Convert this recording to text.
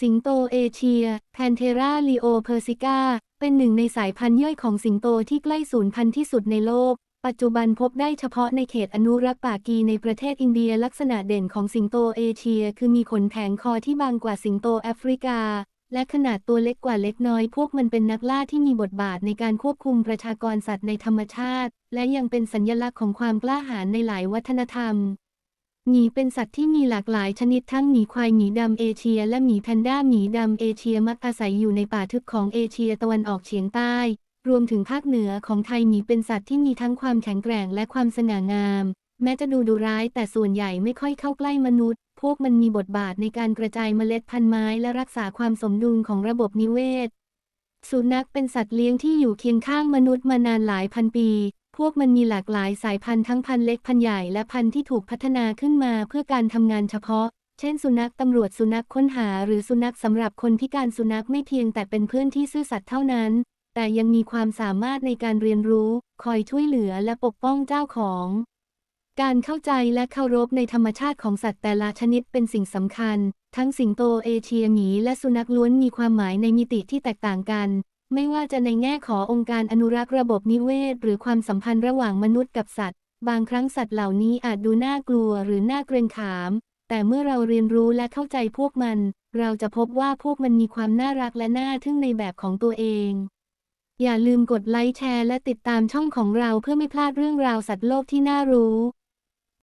สิงโตเอเชีย แพนเทราลีโอเพอร์ซิกาเป็นหนึ่งในสายพันธุ์ย่อยของสิงโตที่ใกล้สูญพันธุ์ที่สุดในโลก ปัจจุบันพบได้เฉพาะในเขตอนุรักษ์ป่ากีในประเทศอินเดียลักษณะเด่นของสิงโตเอเชีย คือมีขนแผงคอที่บางกว่าสิงโตแอฟริกา และขนาดตัวเล็กกว่าเล็กน้อย พวกมันเป็นนักล่าที่มีบทบาทในการควบคุมประชากรสัตว์ในธรรมชาติ และยังเป็นสัญลักษณ์ของความกล้าหาญในหลายวัฒนธรรม หมีเป็นสัตว์ที่มีหลากหลายชนิดทั้งหมีควายหมีดำเอเชีย และหมีแพนด้าหมีดำเอเชียมักอาศัยอยู่ในป่าทึบของเอเชียตะวันออกเฉียงใต้ รวมถึงภาคเหนือของไทยหมีเป็นสัตว์ที่มีทั้งความแข็งแกร่งและความสง่างาม แม้จะดูดุร้ายแต่ส่วนใหญ่ไม่ค่อยเข้าใกล้มนุษย์ พวกมันมีบทบาทในการกระจายเมล็ดพันธุ์ไม้และรักษาความสมดุลของระบบนิเวศ สุนัขเป็นสัตว์เลี้ยงที่อยู่เคียงข้างมนุษย์มานานหลายพันปี พวกมันมีหลากหลายสายพันธุ์ทั้งพันธุ์เล็กพันธุ์ใหญ่และพันธุ์ที่ถูกพัฒนาขึ้นมาเพื่อการทำงานเฉพาะ เช่น สุนัขตำรวจสุนัขค้นหา หรือสุนัขสำหรับคนพิการสุนัขไม่เพียงแต่เป็นเพื่อนที่ซื่อสัตย์เท่านั้น แต่ยังมีความสามารถในการเรียนรู้ คอยช่วยเหลือและปกป้องเจ้าของ การเข้าใจและเคารพในธรรมชาติของสัตว์แต่ละชนิดเป็นสิ่งสำคัญ ทั้งสิงโตเอเชียหมีและสุนัขล้วนมีความหมายในมิติที่แตกต่างกัน ไม่ว่าจะในแง่ขององค์การอนุรักษ์ระบบนิเวศ หรือความสัมพันธ์ระหว่างมนุษย์กับสัตว์ บางครั้งสัตว์เหล่านี้อาจดูน่ากลัวหรือน่าเกรงขาม แต่เมื่อเราเรียนรู้และเข้าใจพวกมัน เราจะพบว่าพวกมันมีความน่ารักและน่าทึ่งในแบบของตัวเอง อย่าลืมกดไลค์แชร์และติดตามช่องของเราเพื่อไม่พลาดเรื่องราวสัตว์โลกที่น่ารู้